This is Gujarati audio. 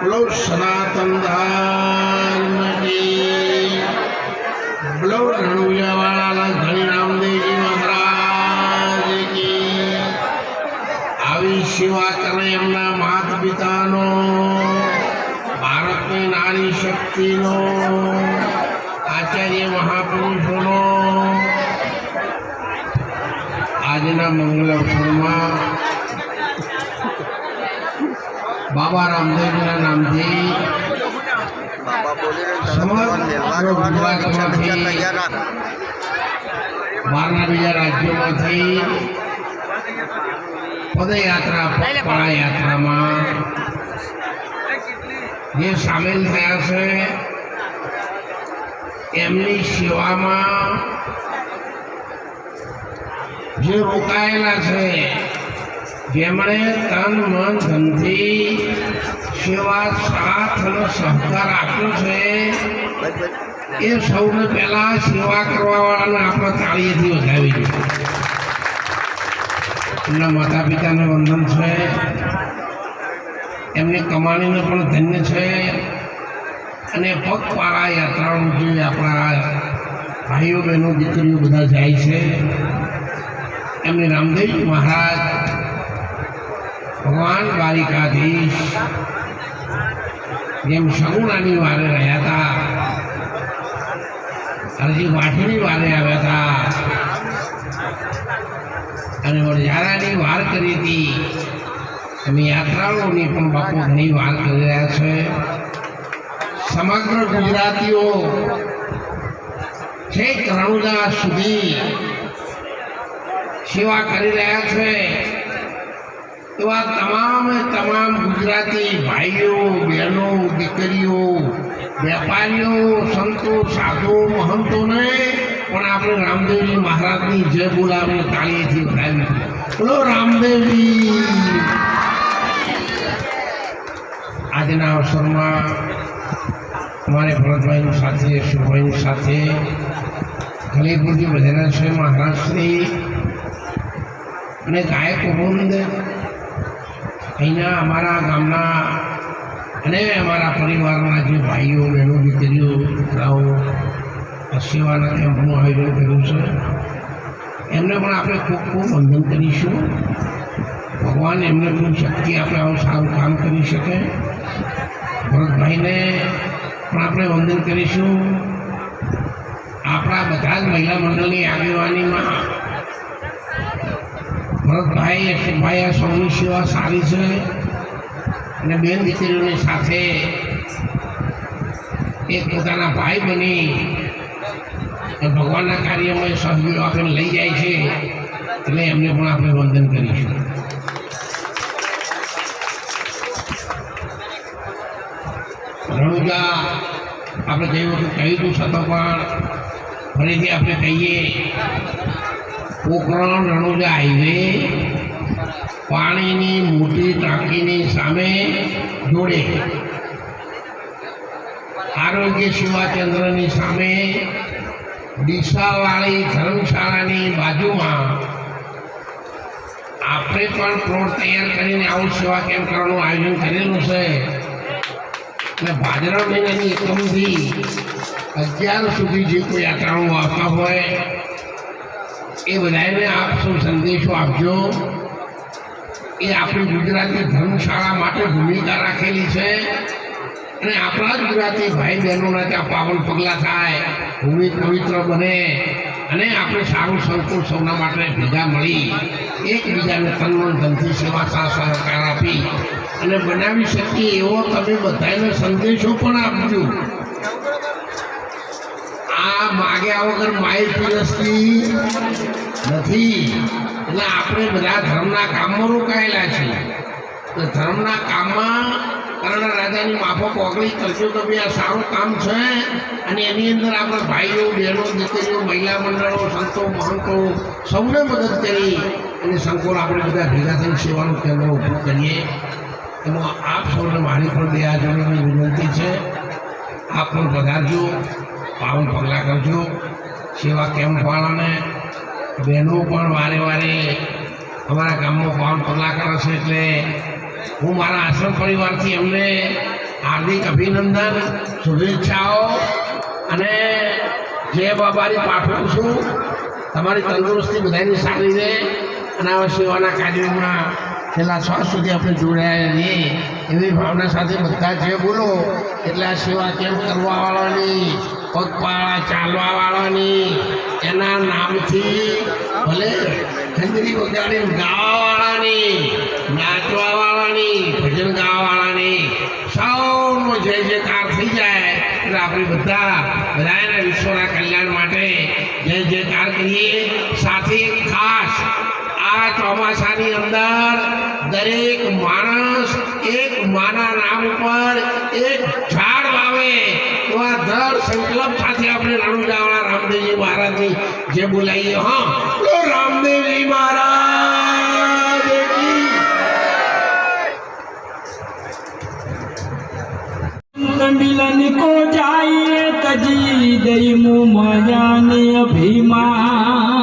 બોલો સનાતન બોલો રણુજાવાળાના ધણી રામદેવજી મહારાજ આવી સેવા કરે એમના માત પિતાનો ભારતની નારી શક્તિનો, આચાર્ય મહાપુરુષોનો. આજના મંગલ અવસરમાં બાબા રામદેવજીના નામથી બાબા બોલી રહ્યો સમગ્ર ગુજરાતમાંથી તૈયાર રાખ બહારના બીજા રાજ્યોમાંથી પદયાત્રા પગપાળા યાત્રામાં જે સામેલ થયા છે એમની સેવામાં જે રોકાયેલા છે જેમણે તન, મન, ધનથી સેવા, સાથ અને સહકાર આપ્યો છે, એ સૌને પહેલા સેવા કરવા વાળાને આપણે તાળીએથી વધાવી એમના માતા પિતાને વંદન છે, એમની કમાણીને પણ ધન્ય છે, અને પગપાળા યાત્રાનું જે આપણા ભાઈઓ બહેનો, દીકરીઓ બધા જાય છે, એમની રામદેવ મહારાજ ભગવાન દ્વારિકાધીશ જેમ સગુણાની વારે રહ્યા હતા હરજી વાઠીની વારે આવ્યા હતા, અને વરજારાની વાર કરી હતી. અમે યાત્રાળુઓની પણ બાપુ ઘણી વાર કરી રહ્યા છે. સમગ્ર ગુજરાતીઓ છેક રણુદા સુધી સેવા કરી રહ્યા છે. એવા તમામ તમામ ગુજરાતી ભાઈઓ, બહેનો, દીકરીઓ, વેપારીઓ, સંતો સાધુઓ મહંતોને પણ આપણે રામદેવજી મહારાજની જય બોલાવીને તાળીએથી વધાવી બોલો રામદેવજી. આજના અવસરમાં અમારે ભરતભાઈની સાથે શુભભાઈની સાથે ખલીપુરજી બધાના છે મહારાજશ્રી અને ગાયક વૃંદ અહીંના અમારા ગામના અને અમારા પરિવારના જે ભાઈઓ, બહેનો, દીકરીઓ આ સેવાના કેમ્પનું આયોજન કર્યું છે. એમને પણ આપણે ખૂબ ખૂબ વંદન કરીશું. ભગવાન એમને ખૂબ શક્તિ આપણે આવું સારું કામ કરી શકે. ભરતભાઈને પણ આપણે વંદન કરીશું. આપણા બધા જ મહિલા મંડળની આગેવાનીમાં ભરતભાઈ અશોકભાઈ આ સૌની સેવા સારી છે. અને બેન દીકરીઓની સાથે એક પોતાના ભાઈ બની. ભગવાનના કાર્યમાં સહયોગ આપણે લઈ જાય છે. એટલે એમને પણ આપણે વંદન કરીશું. રણુજા, આપણે ગઈ વખત કહ્યું હતું છતાં પણ ફરીથી આપણે કહીએ પોખરણ રણુજા હાઈવે, પાણીની મોટી ટાંકીની સામે જોડે આરોગ્ય સેવા કેન્દ્રની સામે દિશાવાળી ધર્મશાળાની બાજુમાં આપણે પણ પ્લોટ તૈયાર કરીને આવું સેવા કેમ્પ કરવાનું આયોજન કરેલું છે. અને ભાદરવા મહિનાની એકમથી અગિયાર સુધી જે કોઈ યાત્રાળુ આવતા હોય એ બધાને આપ સૌ સંદેશો આપજો. એ આપણી ગુજરાતી ધર્મશાળા માટે ભૂમિકા રાખેલી છે. અને આપણા જ ગુજરાતી ભાઈ બહેનોના ત્યાં પાવન પગલાં થાય, ભૂમિ પવિત્ર બને. અને આપણે સારું સંકુલ સૌના માટે ભેગા મળી, એકબીજાને તનમન ધનથી સેવા સહકાર આપી. અને બનાવી શકીએ એવો તમે બધાને સંદેશો પણ આપજો. આ માગ્યા વગર માય પીરસતી નથી. એટલે આપણે બધા ધર્મના કામમાં રોકાયેલા છીએ. એટલે ધર્મના કામમાં કારણ રાજાની માફક ઓગળી કરશો તો બી આ સારું કામ છે. અને એની અંદર આપણે ભાઈઓ, બહેનો, દીકરીઓ, મહિલા મંડળો, સંતો, મહંતો સૌને મદદ કરી અને સંકોળ આપણે બધા ભેગા થઈને સેવાનું કેન્દ્ર ઊભું કરીએ. એમાં આપ સૌને મારી પણ બે હાજરીની વિનંતી છે. આપ પણ પધારજો. પાવન પગલાં કરજો. સેવા કેમ્પવાળાને બહેનો પણ વારે વારે અમારા ગામમાં પાવન પગલાં કરે છે એટલે હું મારા આશ્રમ પરિવારથી એમને હાર્દિક અભિનંદન, શુભેચ્છાઓ અને જય બાબાની પાઠવું છું. તમારી તંદુરસ્તી બધાની સારી રહે અને આવા સેવાના કાર્યમાં છેલ્લા શ્વાસ સુધી આપણે જોડાયા રહીએ એવી ભાવના સાથે બધા જે બોલો, એટલે આ સેવા કેમ કરવાવાળાની પગપાળા ચાલવાવાળાની એના નામથી ભલે ખંજરી વગાડીને ગાવાવાળાની, નાચવાવાળાની, ભજન ગાવા વાળાની સૌનો જય જયકાર થઈ જાય. એટલે આપણે બધા બધાના વિશ્વના કલ્યાણ માટે જય જયકાર કરીએ. સાથે ખાસ આ ચોમાસાની અંદર દરેક માણસ એક માના નામ ઉપર એક ઝાડ વાવે. એવા દ્રઢ સંકલ્પ સાથે આપણે રણુજાવાળા રામદેવજી મહારાજની જે બોલાવીએ હા. રામદેવજી મહારાજ કંડિલન કો. જાય તજી દઈ મુ મયાને અભિમાન.